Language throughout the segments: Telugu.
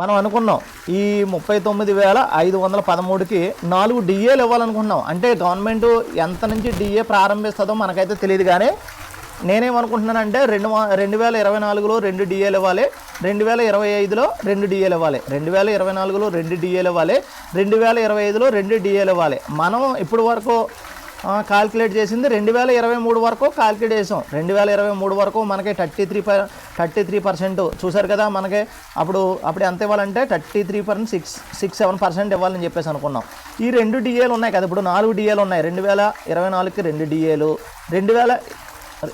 మనం అనుకున్నాం ఈ ముప్పై తొమ్మిది వేల ఐదు వందల పదమూడుకి నాలుగు డిఏలు ఇవ్వాలనుకుంటున్నాం. అంటే గవర్నమెంట్ ఎంత నుంచి డిఏ ప్రారంభిస్తుందో మనకైతే తెలియదు కానీ నేనేమనుకుంటున్నానంటే రెండు రెండు వేల ఇరవై నాలుగులో రెండు డిఏలు ఇవ్వాలి రెండు వేల ఇరవై ఐదులో రెండు డిఏలు ఇవ్వాలి రెండు వేల ఇరవై నాలుగులో రెండు డిఏలు ఇవ్వాలి రెండు వేల ఇరవై ఐదులో రెండు డిఏలు ఇవ్వాలి. మనం ఇప్పుడు వరకు కాల్కులేట్ చేసింది రెండు వేల ఇరవై మూడు వరకు కాల్కులేట్ చేసాం. రెండు వేల ఇరవై మూడు వరకు మనకి thirty three per thirty three percent చూసారు కదా మనకి. అప్పుడు అప్పుడు ఎంత ఇవ్వాలంటే thirty three percent six six seven percent ఇవ్వాలని చెప్పేసి అనుకున్నాం. ఈ రెండు డిఏలు ఉన్నాయి కదా ఇప్పుడు నాలుగు డిఏలు ఉన్నాయి. రెండు వేల ఇరవై నాలుగుకి రెండు డిఏలు రెండు వేల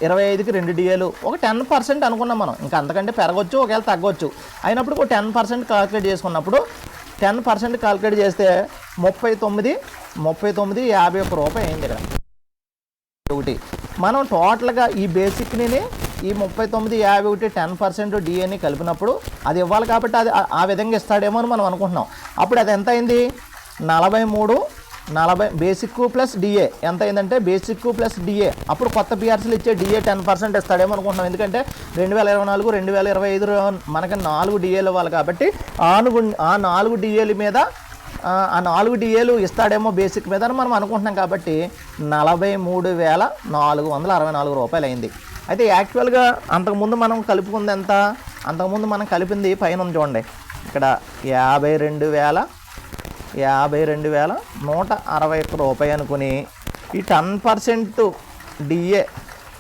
ఇరవై ఐదుకి రెండు డిఏలు ఒక టెన్ పర్సెంట్ అనుకున్నాం మనం. ఇంకా అంతకంటే పెరగవచ్చు ఒకవేళ తగ్గవచ్చు అయినప్పుడు ఒక టెన్ పర్సెంట్ కాల్కులేట్ చేసుకున్నప్పుడు టెన్ పర్సెంట్ కాల్కులేట్ చేస్తే ముప్పై తొమ్మిది ముప్పై తొమ్మిది యాభై ఒక్క రూపాయి అయింది ఇక్కడ. ఒకటి. మనం టోటల్గా ఈ బేసిక్ని ఈ ముప్పై తొమ్మిది యాభై ఒకటి టెన్ పర్సెంట్ డిఏని కలిపినప్పుడు అది ఇవ్వాలి కాబట్టి అది ఆ- ఆ విధంగా ఇస్తాడేమో అని మనం అనుకుంటున్నాం. అప్పుడు అది ఎంత అయింది? నలభై మూడు నలభై బేసిక్ ప్లస్ డిఏ. ఎంత అయిందంటే బేసిక్ ప్లస్ డిఏ. అప్పుడు కొత్త పిఆర్సీలు ఇచ్చే డిఏ టెన్ పర్సెంట్ ఇస్తాడేమో అనుకుంటున్నాం. ఎందుకంటే రెండు వేల ఇరవై నాలుగు రెండు వేల ఇరవై ఐదు మనకి నాలుగు డిఏలు ఇవ్వాలి కాబట్టి ఆనుగు ఆ నాలుగు డిఏల మీద ఆ, ఆ నాలుగు డిఏలు ఇస్తాడేమో బేసిక్ మీద అని మనం అనుకుంటున్నాం కాబట్టి నలభై మూడు వేల నాలుగు వందల అరవై నాలుగు రూపాయలు అయింది అయితే యాక్చువల్గా అంతకుముందు మనం కలుపుకుంది ఎంత? అంతకుముందు మనం కలిపింది పైన ఉంది చూడండి. ఇక్కడ యాభై రెండు వేల యాభై రెండు వేల నూట అరవై ఒక్క రూపాయి అనుకుని ఈ టెన్ పర్సెంట్ డిఏ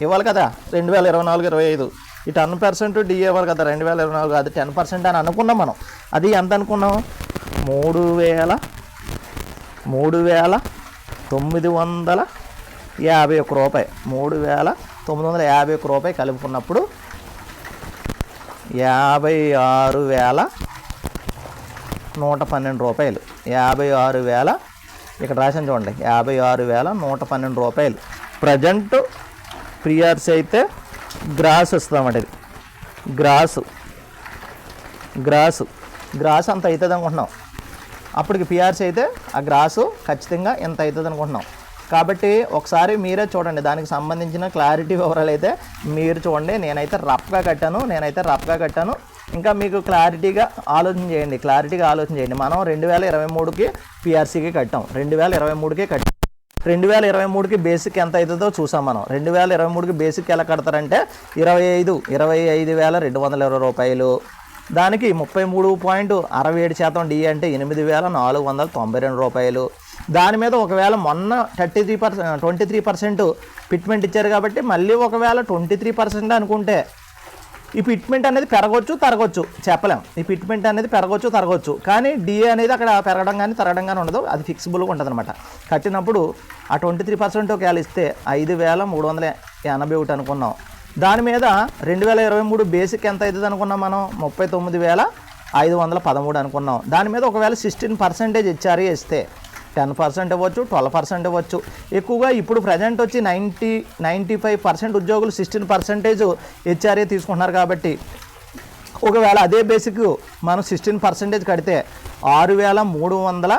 ఇవ్వాలి కదా రెండు వేల ఇరవై నాలుగు ఇరవై ఐదు. ఈ టెన్ పర్సెంట్ డిఏ ఇవ్వాలి కదా రెండు వేల ఇరవై నాలుగు అది టెన్ పర్సెంట్ అని అనుకున్నాం మనం. అది ఎంత అనుకున్నాం? మూడు వేల మూడు వేల తొమ్మిది వందల యాభై ఒక్క రూపాయి. మూడు వేల తొమ్మిది వందల యాభై ఒక్క రూపాయి కలుపుకున్నప్పుడు యాభై ఆరు వేల నూట పన్నెండు రూపాయలు. యాభై ఆరు వేల ఇక్కడ రాసాను చూడండి యాభై ఆరు వేల నూట పన్నెండు రూపాయలు. ప్రజెంట్ ప్రియర్స్ అయితే గ్రాస్ వస్తుందన్నమాట ఇది. గ్రాసు. గ్రాసు. గ్రాస్ అంత అవుతుంది అనుకుంటున్నాం. అప్పటికి పిఆర్సీ అయితే ఆ గ్రాసు ఖచ్చితంగా ఎంత అవుతుంది అనుకుంటున్నాం. కాబట్టి ఒకసారి మీరే చూడండి దానికి సంబంధించిన క్లారిటీ వివరాలు అయితే మీరు చూడండి. నేనైతే రఫ్గా కట్టాను నేనైతే రఫ్గా కట్టాను. ఇంకా మీకు క్లారిటీగా ఆలోచన చేయండి క్లారిటీగా ఆలోచన చేయండి. మనం రెండు వేల ఇరవై మూడుకి పిఆర్సీకి కట్టాం. రెండు వేల ఇరవై మూడుకే కట్టాం. రెండు వేల ఇరవై మూడుకి బేసిక్ ఎంత అవుతుందో చూసాం మనం. రెండు వేల ఇరవై మూడుకి బేసిక్ ఎలా కడతారంటే ఇరవై ఐదు ఇరవై ఐదు వేల రెండు వందల ఇరవై రూపాయలు. దానికి ముప్పై మూడు పాయింట్ అరవై ఏడు శాతం డి అంటే ఎనిమిది వేల నాలుగు వందల తొంభై రెండు రూపాయలు. దాని మీద ఒకవేళ మొన్న thirty three percent twenty three percent fitment ఇచ్చారు కాబట్టి మళ్ళీ ఒకవేళ ట్వంటీ త్రీ పర్సెంట్ అనుకుంటే ఈ పిట్మెంట్ అనేది పెరగవచ్చు తరగవచ్చు చెప్పలేం. ఈ పిట్మెంట్ అనేది పెరగవచ్చు తరగవచ్చు కానీ డిఏ అనేది అక్కడ పెరగడం కానీ తరగడం కానీ ఉండదు. అది ఫిక్సిబుల్గా ఉంటుంది అనమాట కట్టినప్పుడు ఆ ట్వంటీ త్రీ పర్సెంట్ ఒకవేళ ఇస్తే ఐదు వేల మూడు వందల ఎనభై ఒకటి అనుకున్నాం. దాని మీద రెండు వేల ఇరవై మూడు బేసిక్ ఎంత అవుతుంది అనుకున్నాం మనం? ముప్పై తొమ్మిది వేల ఐదు వందల పదమూడు అనుకున్నాం. దాని మీద ఒకవేళ సిక్స్టీన్ పర్సెంటేజ్ ఇచ్చారు ఇస్తే టెన్ పర్సెంట్ ఇవ్వచ్చు ట్వెల్వ్ పర్సెంట్ ఇవ్వచ్చు. ఎక్కువగా ఇప్పుడు ప్రజెంట్ వచ్చి నైంటీ నైంటీ ఫైవ్ పర్సెంట్ ఉద్యోగులు సిక్స్టీన్ పర్సెంటేజ్ హెచ్ఆర్ఏ తీసుకుంటున్నారు కాబట్టి ఒకవేళ అదే బేసిక్ మనం సిక్స్టీన్ పర్సెంటేజ్ కడితే ఆరు వేల మూడు వందల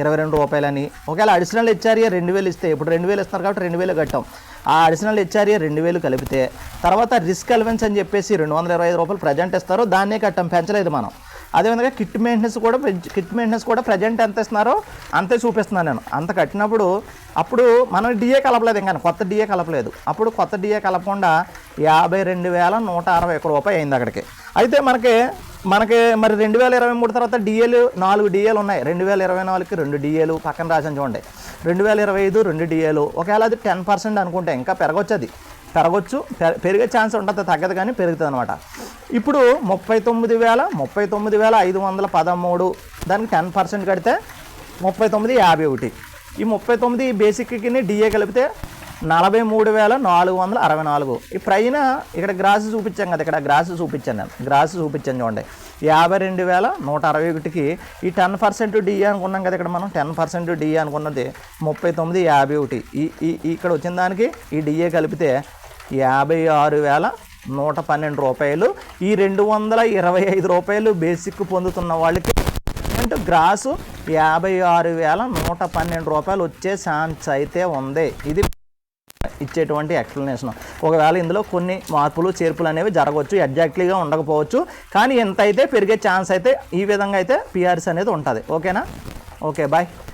ఇరవై రెండు రూపాయలని. ఒకవేళ అడిషనల్ హెచ్ఆర్ఏ రెండు వేలు ఇస్తే ఇప్పుడు రెండు వేలు ఇస్తున్నారు కాబట్టి రెండు వేలు కట్టాం. ఆ అడిషనల్ హెచ్ఆర్ఏ రెండు వేలు కలిపితే తర్వాత రిస్క్ అలవెన్స్ అని చెప్పేసి రెండు వందల ఇరవై ఐదు రూపాయలు ప్రజెంట్ ఇస్తారో. దాన్నే కట్టాం పెంచలేదు మనం. అదేవిధంగా కిట్ మెయింటెనెన్స్ కూడా కిట్ మెయింటెనెన్స్ కూడా ప్రజెంట్ ఎంత ఇస్తున్నారో అంతే చూపిస్తున్నాను నేను. అంత కట్టినప్పుడు అప్పుడు మనం డిఏ కలపలేదు ఇంకా కొత్త డిఏ కలపలేదు. అప్పుడు కొత్త డిఏ కలపకుండా యాభై రెండు వేల నూట అరవై ఒక్క రూపాయి అయింది అక్కడికి. అయితే మనకి మనకి మరి రెండు వేల ఇరవై మూడు తర్వాత డిఏలు నాలుగు డిఏలు ఉన్నాయి. రెండు వేల ఇరవై నాలుగుకి రెండు డిఏలు పక్కన రాసిన చూడండి. రెండు వేల ఇరవై ఐదు రెండు డిఏలు ఒకవేళ అది టెన్ పర్సెంట్ అనుకుంటే ఇంకా పెరగొచ్చు అది పెరగచ్చు పె- పెరిగే ఛాన్స్ ఉంటుంది తగ్గదు కానీ పెరుగుతుంది అనమాట ఇప్పుడు ముప్పై తొమ్మిది వేల ముప్పై తొమ్మిది వేల ఐదు వందల పదమూడు దానికి టెన్ పర్సెంట్ కడితే ముప్పై తొమ్మిది యాభై ఒకటి. ఈ ముప్పై తొమ్మిది బేసిక్కి డిఏ కలిపితే నలభై మూడు వేల నాలుగు వందల అరవై నాలుగు. ఈ పైన ఇక్కడ గ్రాస్ చూపించాం కదా ఇక్కడ గ్రాస్ చూపించాను నేను. గ్రాస్ చూపించాను చూడండి. యాభై రెండు వేల నూట అరవై ఒకటికి ఈ టెన్ పర్సెంట్ డిఏ అనుకున్నాం కదా ఇక్కడ మనం టెన్ పర్సెంట్ డిఏ అనుకున్నది ముప్పై తొమ్మిది యాభై ఒకటి. ఈ ఈ ఈ ఇక్కడ వచ్చిన దానికి ఈ డిఏ కలిపితే యాభై ఆరు వేల నూట పన్నెండు రూపాయలు. ఈ రెండు వందల ఇరవై ఐదు రూపాయలు బేసిక్ పొందుతున్న వాళ్ళకి అంటే గ్రాసు యాభై ఆరు వేల నూట పన్నెండు రూపాయలు వచ్చే ఛాన్స్ అయితే ఉంది. ఇది ఇచ్చేటువంటి ఎక్స్ప్లెనేషన్. ఒకవేళ ఇందులో కొన్ని మార్పులు చేర్పులు అనేవి జరగవచ్చు ఎగ్జాక్ట్లీగా ఉండకపోవచ్చు. కానీ ఎంత అయితే పెరిగే ఛాన్స్ అయితే ఈ విధంగా అయితే పిఆర్సీ అనేది ఉంటుంది. ఓకేనా? Okay bye